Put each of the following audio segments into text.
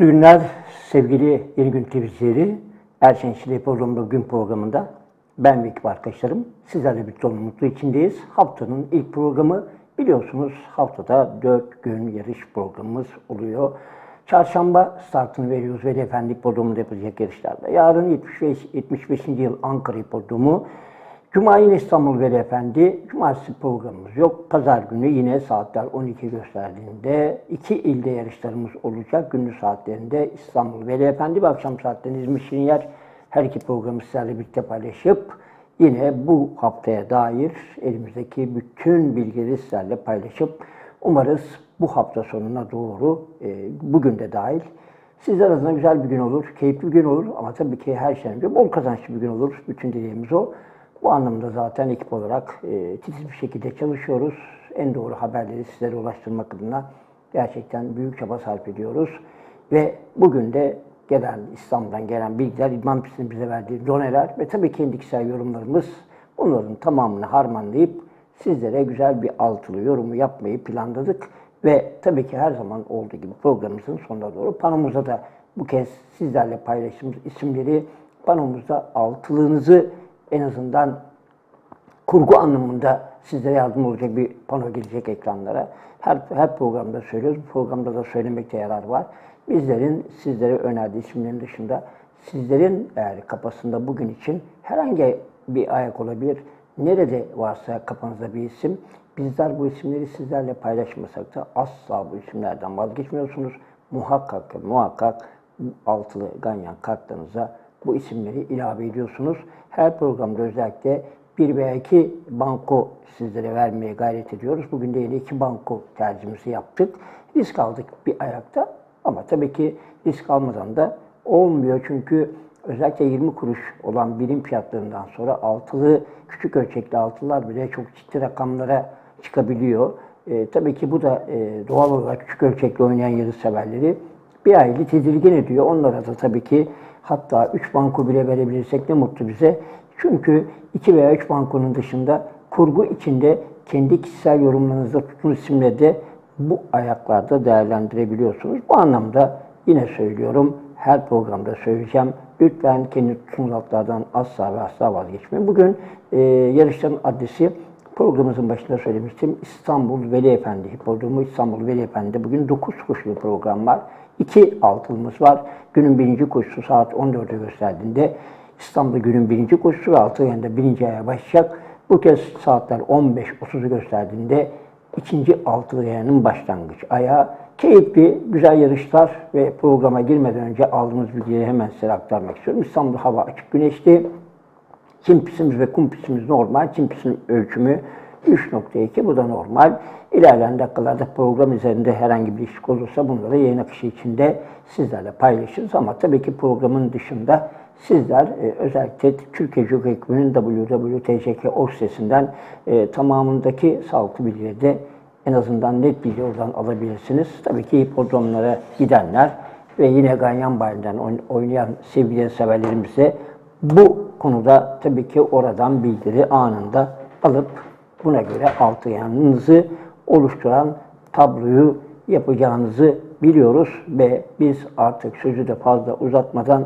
Mutlu günler sevgili Yeni Gün TV izleyicileri. Erşen Şile gün programında ben ve ekip arkadaşlarım sizlerle birlikte olmanın mutlu içindeyiz. Haftanın ilk programı biliyorsunuz haftada 4 gün yarış programımız oluyor. Çarşamba startını veriyoruz Veli Efendi programında yapılacak yarışlarda. Yarın 75, 75. yıl Ankara hipodromu. Cuma yine İstanbul Veli Efendi. Cumartesi programımız yok. Pazar günü yine saatler 12 gösterdiğinde iki ilde yarışlarımız olacak. Gündüz saatlerinde İstanbul Veli Efendi ve akşam saatlerinde İzmir Şirinyer. Her iki programı sizlerle birlikte paylaşıp yine bu haftaya dair elimizdeki bütün bilgileri sizlerle paylaşıp umarız bu hafta sonuna doğru e, bugün de dahil Sizler adına güzel bir gün olur, keyifli bir gün olur ama tabii ki her şeyden önce bol kazançlı bir gün olur. Bütün dileğimiz o. Bu anlamda zaten ekip olarak e, titiz bir şekilde çalışıyoruz. En doğru haberleri sizlere ulaştırmak adına gerçekten büyük çaba sarf ediyoruz. Ve bugün de gelen İstanbul'dan gelen bilgiler, İdman Pistinin bize verdiği doneler ve tabii kendi kişisel yorumlarımız bunların tamamını harmanlayıp sizlere güzel bir altılı yorumu yapmayı planladık. Ve tabii ki her zaman olduğu gibi programımızın sonuna doğru panomuzda da bu kez sizlerle paylaştığımız isimleri panomuzda altılığınızı en azından kurgu anlamında sizlere yardım olacak bir pano gelecek ekranlara. Her, her programda söylüyoruz. Bu programda da söylemekte yarar var. Bizlerin sizlere önerdiği isimlerin dışında sizlerin eğer kafasında bugün için herhangi bir ayak olabilir. Nerede varsa kafanızda bir isim. Bizler bu isimleri sizlerle paylaşmasak da asla bu isimlerden vazgeçmiyorsunuz. Muhakkak muhakkak altılı ganyan kartlarınıza bu isimleri ilave ediyorsunuz. Her programda özellikle bir veya iki banko sizlere vermeye gayret ediyoruz. Bugün de yine iki banko tercihimizi yaptık. Risk aldık bir ayakta ama tabii ki risk almadan da olmuyor. Çünkü özellikle 20 kuruş olan birim fiyatlarından sonra altılı, küçük ölçekli altılar bile çok ciddi rakamlara çıkabiliyor. E, tabii ki bu da e, doğal olarak küçük ölçekli oynayan yarış severleri bir aile tedirgin ediyor. Onlara da tabii ki hatta 3 banko bile verebilirsek ne mutlu bize. Çünkü 2 veya 3 bankonun dışında kurgu içinde kendi kişisel yorumlarınızda tutun isimle de bu ayaklarda değerlendirebiliyorsunuz. Bu anlamda yine söylüyorum, her programda söyleyeceğim. Lütfen kendi tutumluluklardan asla ve asla vazgeçmeyin. Bugün e, yarışların adresi programımızın başında söylemiştim. İstanbul Veli Efendi Hipodromu İstanbul Veli Efendi'de bugün 9 koşulu program var. 2 altılımız var. Günün birinci koşusu saat 14'e gösterdiğinde İstanbul'da günün birinci koşusu ve altı yanında birinci aya başlayacak. Bu kez saatler 15.30'u gösterdiğinde ikinci altılı yayanın başlangıç ayağı. Keyifli, güzel yarışlar ve programa girmeden önce aldığımız bilgileri hemen size aktarmak istiyorum. İstanbul'da hava açık güneşli. Çim pistimiz ve kum pistimiz normal. Çim pistinin ölçümü 3.2 bu da normal. İlerleyen dakikalarda program üzerinde herhangi bir değişiklik olursa bunları yayın akışı içinde sizlerle paylaşırız. Ama tabii ki programın dışında sizler e, özellikle Türkiye Jok Ekibinin www.tck.org sitesinden e, tamamındaki sağlıklı bilgileri de en azından net bilgi oradan alabilirsiniz. Tabii ki hipodromlara gidenler ve yine Ganyan Bayram'dan oynayan sevgili severlerimize bu konuda tabii ki oradan bilgileri anında alıp buna göre altı yanınızı oluşturan tabloyu yapacağınızı biliyoruz ve biz artık sözü de fazla uzatmadan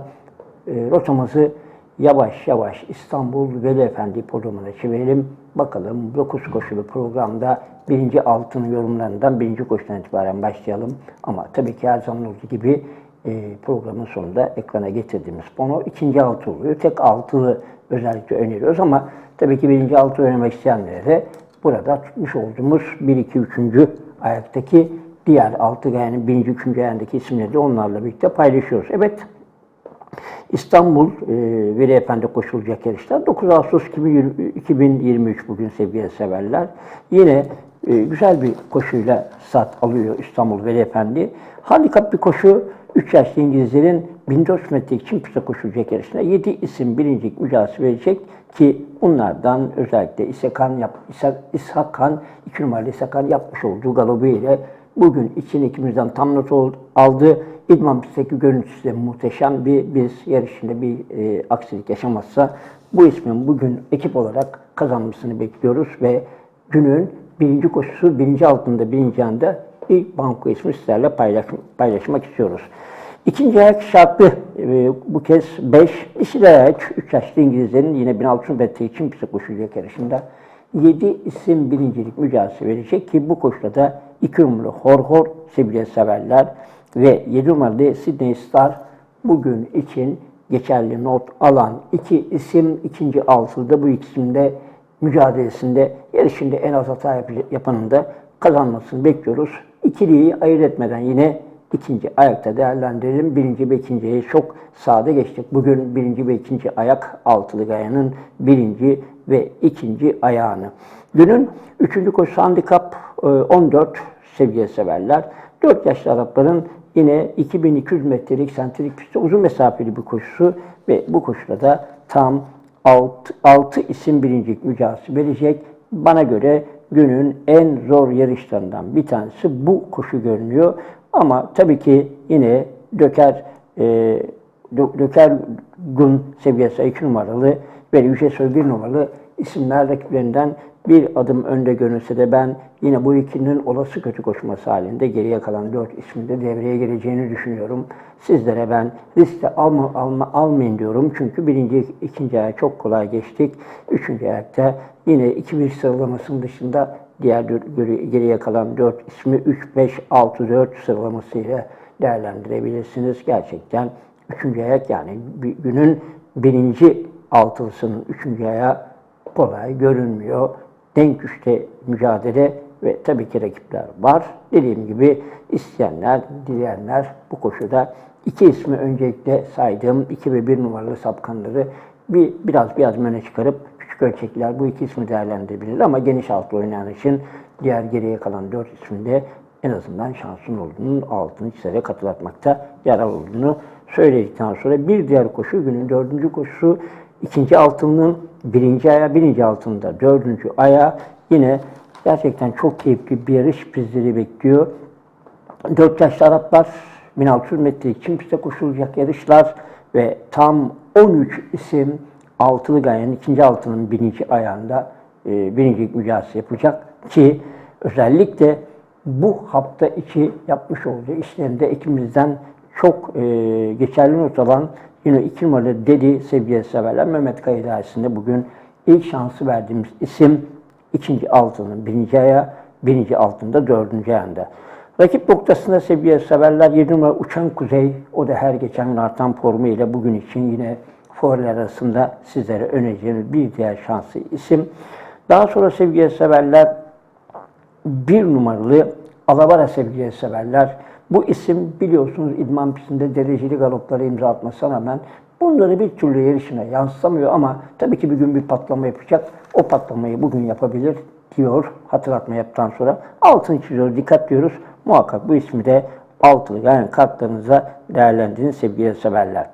e, rotamızı yavaş yavaş İstanbul Veli Efendi programına çevirelim. Bakalım 9 koşulu programda birinci altın yorumlarından birinci koşudan itibaren başlayalım. Ama tabii ki her zaman olduğu gibi e, programın sonunda ekrana getirdiğimiz konu ikinci altı oluyor. Tek altılı özellikle öneriyoruz ama tabii ki birinci altı önermek isteyenlere de burada tutmuş olduğumuz 1, 2, 3. ayaktaki diğer altı gayenin birinci, üçüncü ayağındaki isimleri de onlarla birlikte paylaşıyoruz. Evet, İstanbul e, Veli Efendi koşulacak yarışlar. 9 Ağustos 2020, 2023 bugün sevgili severler. Yine e, güzel bir koşuyla sat alıyor İstanbul Veli Efendi. Handikap bir koşu 3 yaşlı İngilizlerin 1400 metrelik çim piste koşulacak yarışına 7 isim birincilik mücadelesi verecek ki bunlardan özellikle İshak yap, İshak, İshak Kan, 2 numaralı İshak Han yapmış olduğu galobu ile bugün için ikimizden tam not aldı. İdman pistteki görüntüsü de muhteşem bir biz yarışında bir e, aksilik yaşamazsa bu ismin bugün ekip olarak kazanmasını bekliyoruz ve günün birinci koşusu birinci altında birinci anda ilk banko ismi sizlerle paylaş, paylaşmak istiyoruz. İkinci ayak şartlı e, bu kez 5. Dişi ayak 3 yaşlı İngilizlerin yine 1600 metre için piste koşulacak yarışında 7 isim birincilik mücadelesi verecek ki bu koşuda da 2 numaralı Hor Hor sevgili severler ve 7 numaralı Sydney Star bugün için geçerli not alan iki isim ikinci altılıda bu ikisinde mücadelesinde yarışında en az hata yap- yapanın da kazanmasını bekliyoruz. İkiliyi ayırt etmeden yine ikinci ayakta değerlendirelim. Birinci ve ikinciye çok sade geçtik. Bugün birinci ve ikinci ayak altılı gayanın birinci ve ikinci ayağını. Günün üçüncü koşusu handikap e, 14 sevgili severler. 4 yaşlı Arapların yine 2200 metrelik sentrik pistte uzun mesafeli bir koşusu ve bu koşuda da tam 6, 6 isim birincilik mücadelesi verecek. Bana göre günün en zor yarışlarından bir tanesi bu koşu görünüyor. Ama tabii ki yine Döker e, Dö- Döker Gun seviyesi 2 numaralı ve Yüce Söz 1 numaralı isimler rakiplerinden bir adım önde görünse de ben yine bu ikinin olası kötü koşması halinde geriye kalan dört ismin de devreye gireceğini düşünüyorum. Sizlere ben liste alma, alma, almayın diyorum. Çünkü birinci, ikinci aya çok kolay geçtik. Üçüncü ayakta yine 2-1 sıralamasının dışında diğer geriye kalan dört ismi 3, 5, 6, 4 sıralamasıyla değerlendirebilirsiniz. Gerçekten üçüncü ayak yani günün birinci altılısının üçüncü ayağı kolay görünmüyor. Denk güçte mücadele ve tabii ki rakipler var. Dediğim gibi isteyenler, dileyenler bu koşuda iki ismi öncelikle saydığım 2 ve 1 numaralı sapkanları bir biraz biraz öne çıkarıp küçük ölçekler bu iki ismi değerlendirebilir ama geniş altı oynayan için diğer geriye kalan dört isminde en azından şansın olduğunun altını çizerek hatırlatmakta yarar olduğunu söyledikten sonra bir diğer koşu günün dördüncü koşusu ikinci altının birinci aya, birinci altında dördüncü aya yine gerçekten çok keyifli bir yarış bizleri bekliyor. 4 yaşlı Araplar 1600 metre için piste koşulacak yarışlar ve tam 13 isim altılı gayanın ikinci altının birinci ayağında e, birincilik mücadelesi yapacak ki özellikle bu hafta içi yapmış olduğu işlerinde ikimizden çok e, geçerli not alan yine iki numaralı Dedi sevgili severler Mehmet Kaya idaresinde bugün ilk şansı verdiğimiz isim ikinci altının birinci ayağı, birinci altında dördüncü ayağında. Rakip noktasında sevgili severler 7 numara Uçan Kuzey, o da her geçen gün artan formu ile bugün için yine favoriler arasında sizlere önereceğimiz bir diğer şanslı isim. Daha sonra sevgili severler bir numaralı Alavara sevgili severler. Bu isim biliyorsunuz idman pistinde dereceli galoplara imza atmasına rağmen bunları bir türlü yarışına yansıtamıyor ama tabii ki bir gün bir patlama yapacak. O patlamayı bugün yapabilir diyor hatırlatma yaptıktan sonra. Altını çiziyoruz, dikkat diyoruz. Muhakkak bu ismi de altılı yani kartlarınıza değerlendirin sevgili severler.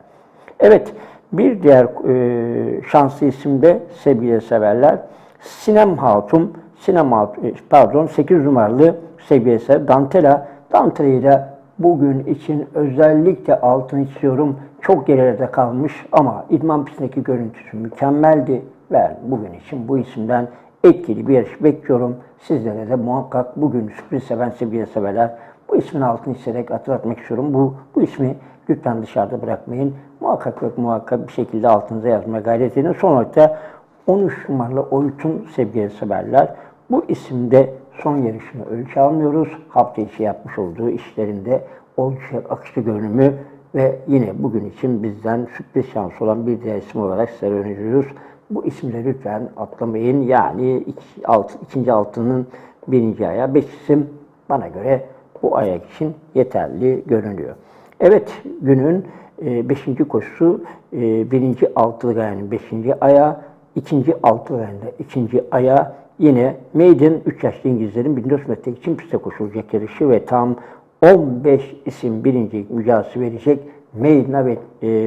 Evet, bir diğer e, şanslı isim de sevgili severler. Sinem Hatun, Sinem Hatun, e, pardon 8 numaralı sevgili sever Dantela. Dantela'yı da bugün için özellikle altını istiyorum. Çok gerilerde kalmış ama idman pistindeki görüntüsü mükemmeldi. Ve bugün için bu isimden etkili bir yarış bekliyorum. Sizlere de muhakkak bugün sürpriz seven sevgili severler bu ismin altını çizerek hatırlatmak istiyorum. Bu, bu ismi lütfen dışarıda bırakmayın. Muhakkak ve muhakkak bir şekilde altınıza yazmaya gayret edin. Son olarak da 13 numaralı Oytun sevgili severler. Bu isimde son yarışını ölçü almıyoruz. Hafta içi yapmış olduğu işlerinde oldukça akışlı görünümü ve yine bugün için bizden sürpriz şansı olan bir diğer isim olarak size öneriyoruz. Bu isimleri lütfen atlamayın. Yani iki, alt, ikinci altının birinci ayağı. Beş isim bana göre bu ayak için yeterli görünüyor. Evet, günün 5. koşusu e, birinci altılı gayanın 5. ayağı, ikinci altılı gayanın ikinci ayağı yine Maiden 3 yaşlı İngilizlerin 1400 metre için piste koşulacak yarışı ve tam 15 isim birinci mücadelesi verecek Maiden'a e,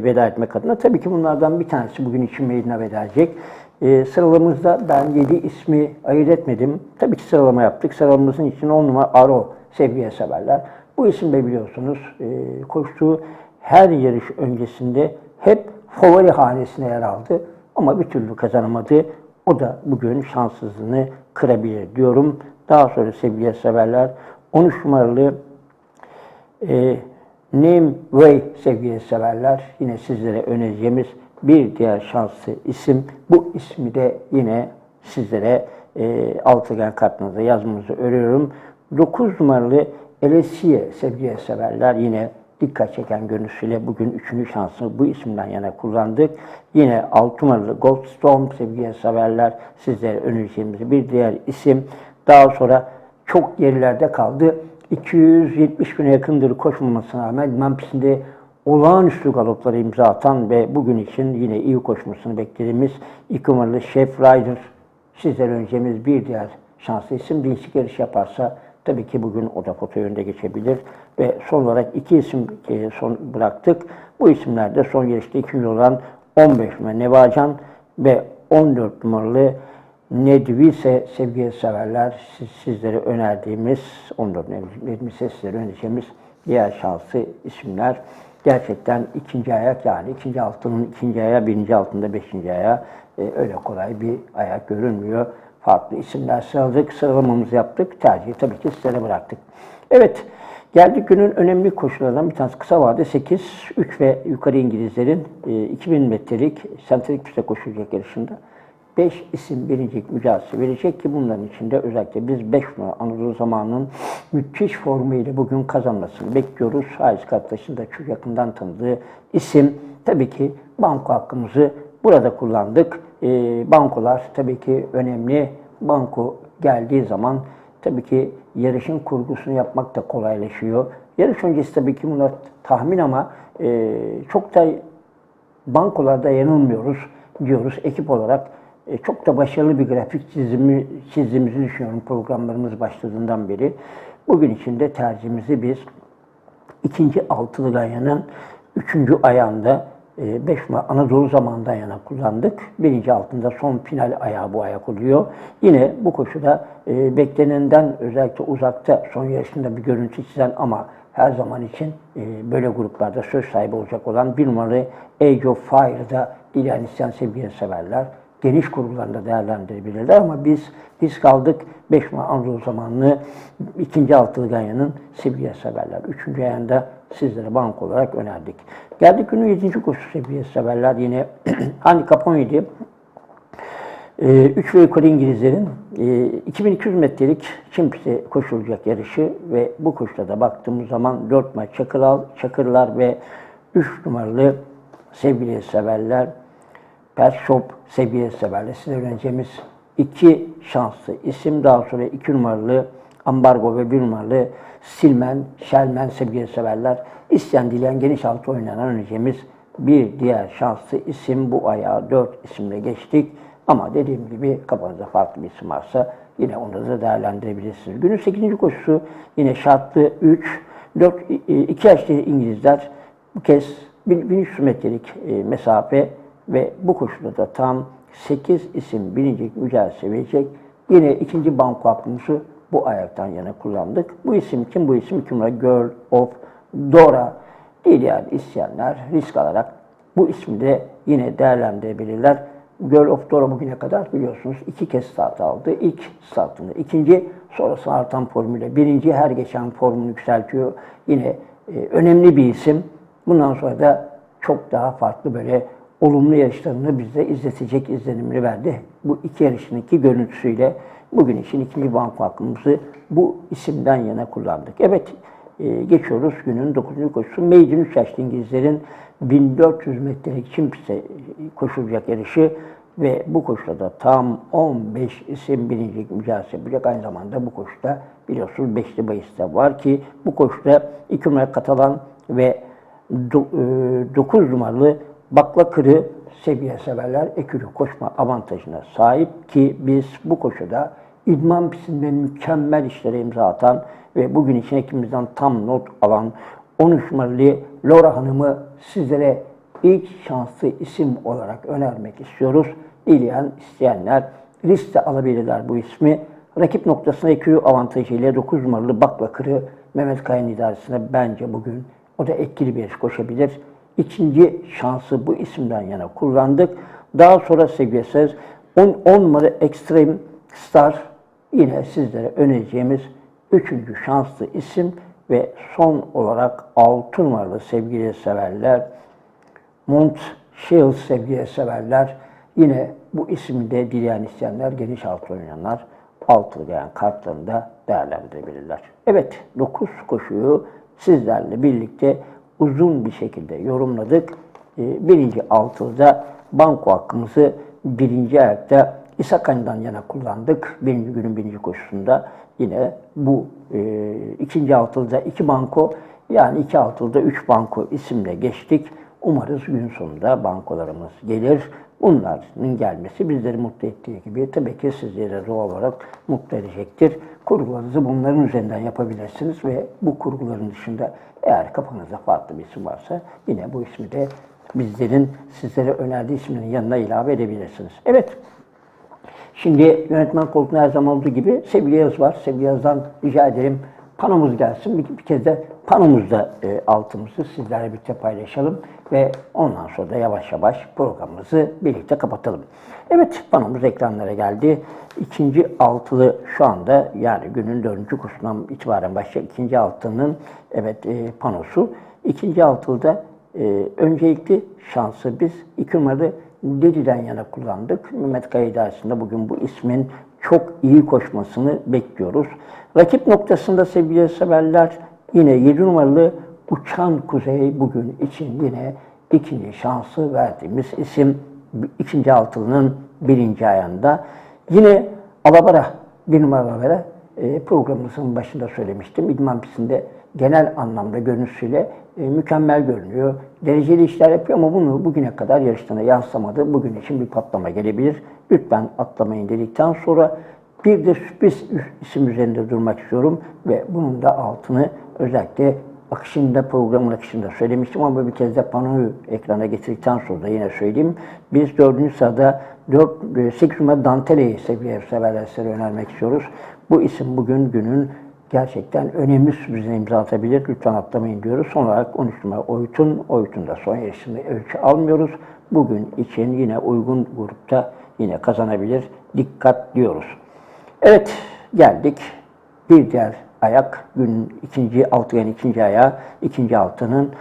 veda etmek adına. Tabii ki bunlardan bir tanesi bugün için Maiden'a veda edecek. E, sıralamamızda ben 7 ismi ayırt etmedim. Tabii ki sıralama yaptık. Sıralamamızın için 10 numara Aro sevgiye severler. Bu isim de biliyorsunuz e, koştuğu her yarış öncesinde hep favori hanesine yer aldı. Ama bir türlü kazanamadı. O da bugün şanssızlığını kırabilir diyorum. Daha sonra sevgiye severler 13 numaralı e, Name Way sevgili severler. Yine sizlere önereceğimiz bir diğer şanslı isim. Bu ismi de yine sizlere e, altıgen kartınıza yazmanızı öneriyorum. 9 numaralı Elesiye sevgili severler. Yine dikkat çeken görünüşüyle bugün üçüncü şansını bu isimden yana kullandık. Yine 6 numaralı Goldstorm sevgili severler. Sizlere önereceğimiz bir diğer isim. Daha sonra çok gerilerde kaldı. 270 güne yakındır koşmamasına rağmen İdman pistinde olağanüstü galopları imza atan ve bugün için yine iyi koşmasını beklediğimiz iki numaralı Chef Rider sizlere önereceğimiz bir diğer şanslı isim dinçlik yarış yaparsa tabii ki bugün o da foto önde geçebilir. Ve son olarak iki isim e, son bıraktık. Bu isimlerde son yarışta ikinci olan 15 numaralı Nevacan ve 14 numaralı Nedvise sevgili severler siz, sizlere önerdiğimiz 14 Nedvise sizlere önereceğimiz diğer şanslı isimler. Gerçekten ikinci ayak yani ikinci altının ikinci ayağı, birinci altında beşinci ayağı e, öyle kolay bir ayak görünmüyor. Farklı isimler sıraladık, sıralamamızı yaptık. Tercihi tabii ki sizlere bıraktık. Evet, geldik günün önemli koşularından bir tanesi kısa vade 8, 3 ve yukarı İngilizlerin e, 2000 metrelik sentetik piste koşulacak yarışında 5 isim birincilik mücadelesi verecek ki bunların içinde özellikle biz 5 numara Anadolu zamanının müthiş formuyla bugün kazanmasını bekliyoruz. Haiz Kartaş'ın da çok yakından tanıdığı isim. Tabii ki banko hakkımızı burada kullandık. Ee, bankolar tabii ki önemli. Banko geldiği zaman tabii ki yarışın kurgusunu yapmak da kolaylaşıyor. Yarış öncesi tabii ki bunlar tahmin ama e, çok da bankolarda yanılmıyoruz diyoruz ekip olarak. E, çok da başarılı bir grafik çizimi çizdiğimizi düşünüyorum programlarımız başladığından beri. Bugün için de tercihimizi biz ikinci altılı gayanın üçüncü ayağında 5 e, Anadolu zamanından yana kullandık. Birinci altında son final ayağı bu ayak oluyor. Yine bu koşuda e, beklenenden özellikle uzakta son yarışında bir görüntü çizen ama her zaman için e, böyle gruplarda söz sahibi olacak olan bir numaralı Age of Fire'da ilan isteyen sevgiye severler geniş kurgularında değerlendirebilirler ama biz biz kaldık 5 Anadolu zamanlı ikinci altılı ganyanın seviye severler. Üçüncü ayında sizlere bank olarak önerdik. Geldik günün yedinci koşu seviye severler yine handikap 17. 3 ve yukarı İngilizlerin 2200 metrelik çim pisti koşulacak yarışı ve bu koşuda da baktığımız zaman 4 maç Çakırlar, Çakırlar ve 3 numaralı sevgili severler Pet Shop seviye severler. Size öğreneceğimiz iki şanslı isim. Daha sonra iki numaralı ambargo ve bir numaralı silmen, şelmen seviye severler. İsteyen dileyen geniş altı oynanan öğreneceğimiz bir diğer şanslı isim. Bu ayağı dört isimle geçtik. Ama dediğim gibi kafanızda farklı bir isim varsa yine onu da değerlendirebilirsiniz. Günün 8. koşusu yine şartlı 3, 4, 2 yaşlı İngilizler bu kez 1300 metrelik e, mesafe ve bu koşulda da tam 8 isim birinci mücadele verecek. Yine ikinci banko hakkımızı bu ayaktan yana kullandık. Bu isim kim? Bu isim kim? Girl of Dora yani isteyenler risk alarak bu ismi de yine değerlendirebilirler. Girl of Dora bugüne kadar biliyorsunuz iki kez start aldı. İlk startında ikinci, sonrası artan formüyle birinci her geçen formunu yükseltiyor. Yine e, önemli bir isim. Bundan sonra da çok daha farklı böyle olumlu yarışlarını bize izletecek izlenimini verdi. Bu iki yarışın iki görüntüsüyle bugün için ikinci banko hakkımızı bu isimden yana kullandık. Evet, e, geçiyoruz günün 9. koşusu. Maiden 3 yaşlı İngilizlerin 1400 metrelik çim piste koşulacak yarışı ve bu koşuda da tam 15 isim birincilik mücadele yapacak. Aynı zamanda bu koşuda biliyorsunuz 5'li bahis var ki bu koşuda 2 numara Katalan ve 9 e, numaralı bakla kırı seviye severler ekürü koşma avantajına sahip ki biz bu koşuda idman pistinde mükemmel işlere imza atan ve bugün için ekimizden tam not alan 13 numaralı Laura Hanım'ı sizlere ilk şanslı isim olarak önermek istiyoruz. İleyen isteyenler liste alabilirler bu ismi. Rakip noktasına ekürü avantajıyla 9 numaralı Bakla Kırı Mehmet Kaya'nın idaresine bence bugün o da etkili bir yarış koşabilir ikinci şansı bu isimden yana kullandık. Daha sonra sevgili 10, 10 numara Extreme Star yine sizlere önereceğimiz üçüncü şanslı isim ve son olarak altı numaralı sevgili severler Mont Shields sevgili severler. Yine bu isimde de dileyen isteyenler geniş alt oynayanlar altılı gelen kartlarını da değerlendirebilirler. Evet 9 koşuyu sizlerle birlikte uzun bir şekilde yorumladık. Ee, Birinci altılıda banko hakkımızı birinci ayakta İsakan'dan yana kullandık. Birinci günün birinci koşusunda yine bu e, ikinci altılıda iki banko yani iki altılıda üç banko isimle geçtik. Umarız gün sonunda bankolarımız gelir. Bunların gelmesi bizleri mutlu ettiği gibi tabii ki sizleri doğal olarak mutlu edecektir. Kurgularınızı bunların üzerinden yapabilirsiniz ve bu kurguların dışında eğer kafanızda farklı bir isim varsa yine bu ismi de bizlerin sizlere önerdiği isimlerin yanına ilave edebilirsiniz. Evet, Şimdi yönetmen koltuğunda her zaman olduğu gibi Sevgili Yaz var. Sevgili Yaz'dan rica ederim panomuz gelsin. Bir, bir kez de panomuzda e, altımızı sizlerle birlikte paylaşalım ve ondan sonra da yavaş yavaş programımızı birlikte kapatalım. Evet panomuz ekranlara geldi. İkinci altılı şu anda yani günün dördüncü kursundan itibaren başlayacak ikinci altının evet e, panosu. İkinci altılıda e, öncelikli şansı biz iki numaralı Dedi'den yana kullandık. Mehmet Kaya idaresinde bugün bu ismin çok iyi koşmasını bekliyoruz. Rakip noktasında sevgili severler yine 7 numaralı Uçan Kuzey bugün için yine ikinci şansı verdiğimiz isim ikinci altılının birinci ayında. Yine Alabara bir numaralı Alabara e, programımızın başında söylemiştim. İdman pistinde genel anlamda görünüşüyle e, mükemmel görünüyor. Dereceli işler yapıyor ama bunu bugüne kadar yarıştığına yansımadı. Bugün için bir patlama gelebilir. Lütfen atlamayın dedikten sonra bir de sürpriz isim üzerinde durmak istiyorum ve bunun da altını özellikle akışında, programın akışında söylemiştim ama bir kez de panoyu ekrana getirdikten sonra da yine söyleyeyim. Biz dördüncü sırada 4, 8 numara Dantele'yi seviye severler önermek istiyoruz. Bu isim bugün günün gerçekten önemli sürprize imza atabilir. Lütfen atlamayın diyoruz. Son olarak 13 numara Oytun. Oytun da son yarışında ölçü almıyoruz. Bugün için yine uygun grupta yine kazanabilir. Dikkat diyoruz. Evet geldik. Bir diğer ayak günün ikinci altı yani ikinci ayağı ikinci altının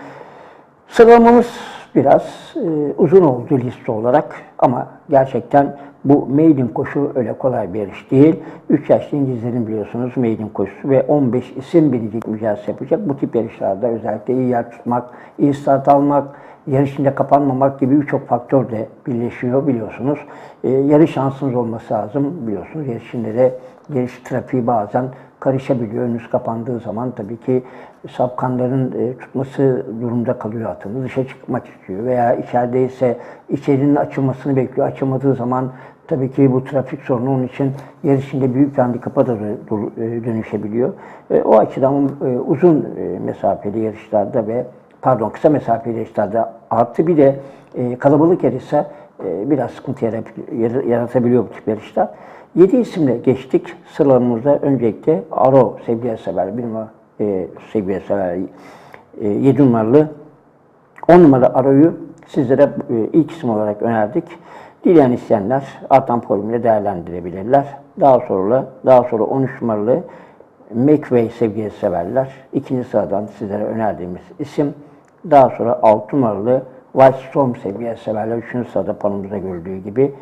sıralamamız biraz e, uzun oldu liste olarak ama gerçekten bu maiden koşu öyle kolay bir yarış değil. 3 yaşlı İngilizlerin biliyorsunuz maiden koşusu ve 15 isim birinci mücadelesi yapacak. Bu tip yarışlarda özellikle iyi yer tutmak, iyi start almak, yarışında kapanmamak gibi birçok faktör de birleşiyor biliyorsunuz. E, yarış şansınız olması lazım biliyorsunuz. Yarışında de yarış trafiği bazen karışabiliyor. Önünüz kapandığı zaman tabii ki sapkanların e, tutması durumda kalıyor atını. Dışa çıkmak istiyor veya içerideyse içerinin açılmasını bekliyor. Açılmadığı zaman tabii ki bu trafik sorunu onun için yarışında büyük bir handikapa da e, dönüşebiliyor. E, o açıdan e, uzun mesafeli yarışlarda ve pardon kısa mesafeli yarışlarda artı bir de kalabalık yarışsa biraz sıkıntı yaratabiliyor bu tip yarışlar. 7 isimle geçtik. Sıralamamızda öncelikle Aro sevgiye sever, bir numara e, sevgiye sever, e, 7 numaralı 10 numaralı Aro'yu sizlere ilk isim olarak önerdik. Dileyen isteyenler artan formüle değerlendirebilirler. Daha sonra daha sonra 13 numaralı McVay sevgiye severler. İkinci sıradan sizlere önerdiğimiz isim. Daha sonra 6 numaralı White Storm sevgiye severler. Üçüncü sırada panomuzda görüldüğü gibi.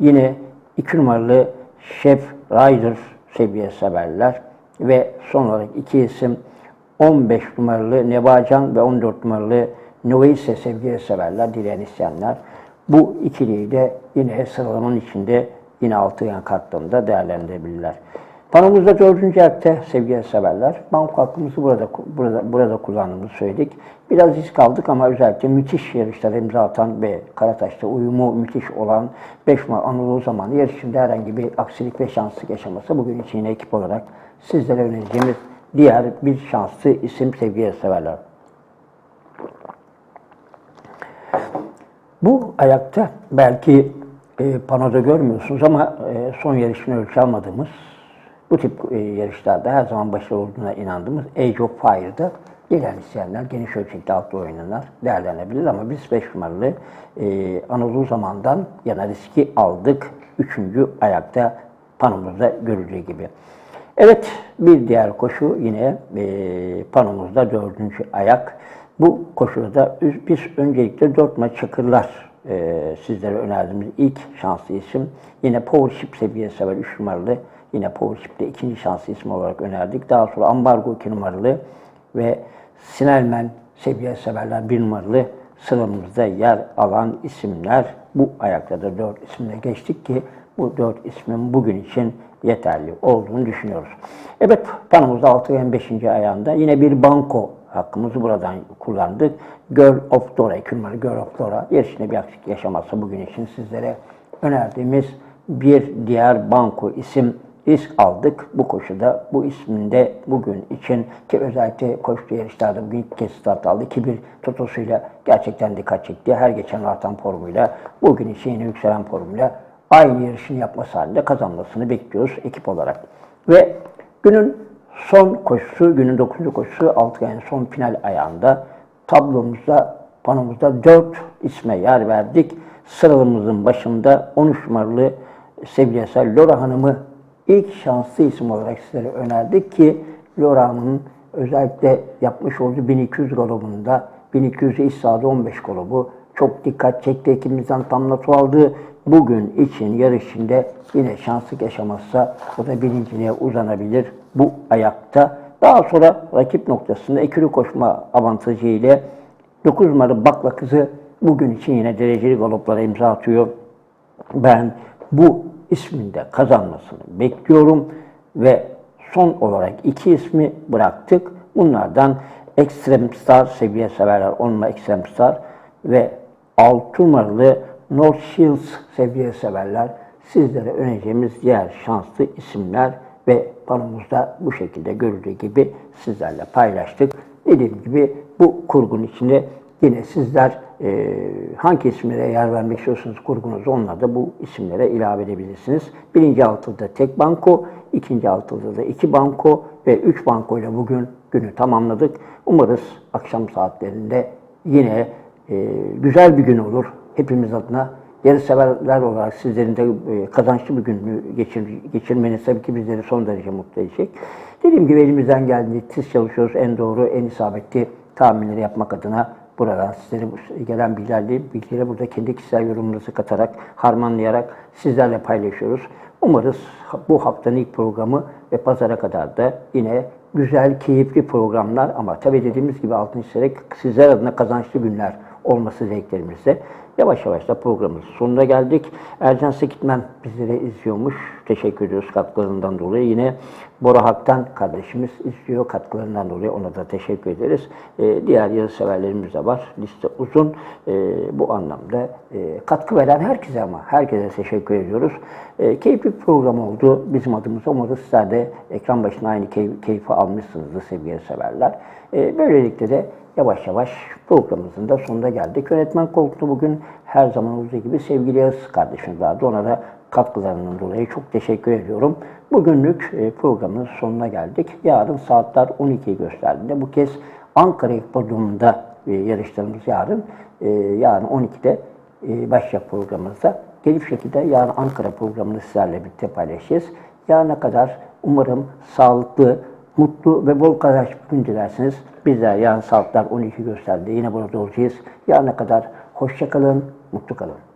Yine 2 numaralı Chef Rider seviye severler ve son olarak iki isim 15 numaralı Nebacan ve 14 numaralı Noise sevgiye severler, dileyen isyanlar. Bu ikiliyi de yine sıralamanın içinde yine altı yan kartlarında değerlendirebilirler. Panomuzda dördüncü ayakta sevgili severler. Banko hakkımızı burada, burada, burada kullandığımızı söyledik. Biraz risk aldık ama özellikle müthiş yarışlar imza atan ve Karataş'ta uyumu müthiş olan 5 Mart Anadolu zamanı yarışında herhangi bir aksilik ve şanslık yaşaması bugün için yine ekip olarak sizlere önereceğimiz diğer bir şanslı isim sevgili severler. Bu ayakta belki e, panoda görmüyorsunuz ama e, son yarışını ölçü almadığımız bu tip e, yarışlarda her zaman başarılı olduğuna inandığımız Age of Fire'da gelen isteyenler geniş ölçekte altı oyunlar değerlenebilir ama biz 5 numaralı e, Anadolu zamandan yana riski aldık. Üçüncü ayakta panomuzda görüldüğü gibi. Evet, bir diğer koşu yine e, panomuzda dördüncü ayak. Bu koşuda biz öncelikle dört maç çakırlar e, sizlere önerdiğimiz ilk şanslı isim. Yine Powership seviyesi var 3 numaralı. Yine Powership'te ikinci şanslı isim olarak önerdik. Daha sonra Ambargo 2 numaralı ve Sinelmen seviye severler bir numaralı sıramızda yer alan isimler. Bu ayakta da dört isimle geçtik ki bu dört ismin bugün için yeterli olduğunu düşünüyoruz. Evet, panomuzda 6 ve 5. ayağında yine bir banko hakkımızı buradan kullandık. Girl of Dora, numaralı Girl of Dora. Yarışında bir aksilik yaşamazsa bugün için sizlere önerdiğimiz bir diğer banko isim risk aldık bu koşuda. Bu isminde bugün için ki özellikle koşu yarışlarda bugün ilk kez start aldı ki bir totosuyla gerçekten dikkat çekti. Her geçen artan formuyla bugün için yine yükselen formuyla aynı yarışını yapması halinde kazanmasını bekliyoruz ekip olarak. Ve günün son koşusu, günün 9. koşusu altı yani son final ayağında tablomuzda, panomuzda 4 isme yer verdik. Sıralamızın başında 13 numaralı sevgili Lora Hanım'ı ilk şanslı isim olarak sizlere önerdik ki Lora Hanım'ın özellikle yapmış olduğu 1200 grubunda 1200 iç sahada 15 grubu çok dikkat çekti. Ekibimizden tam not aldı. Bugün için yarışında yine şanslık yaşamazsa o da birinciliğe uzanabilir bu ayakta. Daha sonra rakip noktasında ekürü koşma avantajı ile 9 numaralı Bakla kızı bugün için yine dereceli galoplara imza atıyor. Ben bu isminde kazanmasını bekliyorum ve son olarak iki ismi bıraktık. Bunlardan Extreme Star seviye severler, onunla Extreme Star ve 6 numaralı North Shields seviye severler. Sizlere önereceğimiz diğer şanslı isimler ve panomuzda bu şekilde görüldüğü gibi sizlerle paylaştık. Dediğim gibi bu kurgun içinde yine sizler e, hangi isimlere yer vermek istiyorsanız kurgunuzu onunla da bu isimlere ilave edebilirsiniz. Birinci altında tek banko, ikinci altında da iki banko ve üç banko ile bugün günü tamamladık. Umarız akşam saatlerinde yine e, güzel bir gün olur hepimiz adına. Yarı severler olarak sizlerin de e, kazançlı bir gün geçir, geçirmeniz tabii ki bizleri son derece mutlu edecek. Dediğim gibi elimizden geldiğince tiz çalışıyoruz. En doğru, en isabetli tahminleri yapmak adına buradan sizlere gelen bilgilerle, bilgileri burada kendi kişisel yorumunuzu katarak, harmanlayarak sizlerle paylaşıyoruz. Umarız bu haftanın ilk programı ve pazara kadar da yine güzel, keyifli programlar ama tabii dediğimiz gibi altını çizerek sizler adına kazançlı günler olması zevklerimizde. Yavaş yavaş da programın sonuna geldik. Ercan Sekitmen bizleri izliyormuş. Teşekkür ediyoruz katkılarından dolayı. Yine Bora Hak'tan kardeşimiz izliyor katkılarından dolayı. Ona da teşekkür ederiz. Ee, diğer yazı severlerimiz de var. Liste uzun. Ee, bu anlamda e, katkı veren herkese ama herkese teşekkür ediyoruz. Ee, keyifli bir program oldu. Bizim adımıza umarız sizler de ekran başına aynı key- keyfi almışsınızdır sevgili severler. Ee, böylelikle de yavaş yavaş programımızın da sonuna geldik. Yönetmen koltuğu bugün her zaman olduğu gibi sevgili Yağız kardeşimiz vardı. Ona da katkılarından dolayı çok teşekkür ediyorum. Bugünlük e, programın sonuna geldik. Yarın saatler 12'yi gösterdiğinde bu kez Ankara Hipodromu'nda e, yarışlarımız yarın. E, yarın 12'de e, başlayacak programımızda. Gelip şekilde yarın Ankara programını sizlerle birlikte paylaşacağız. Yarına kadar umarım sağlıklı, mutlu ve bol kazançlı bir gün dilersiniz. Bizler yarın saatler 12 gösterdi. Yine burada olacağız. Yarına kadar hoşça kalın, mutlu kalın.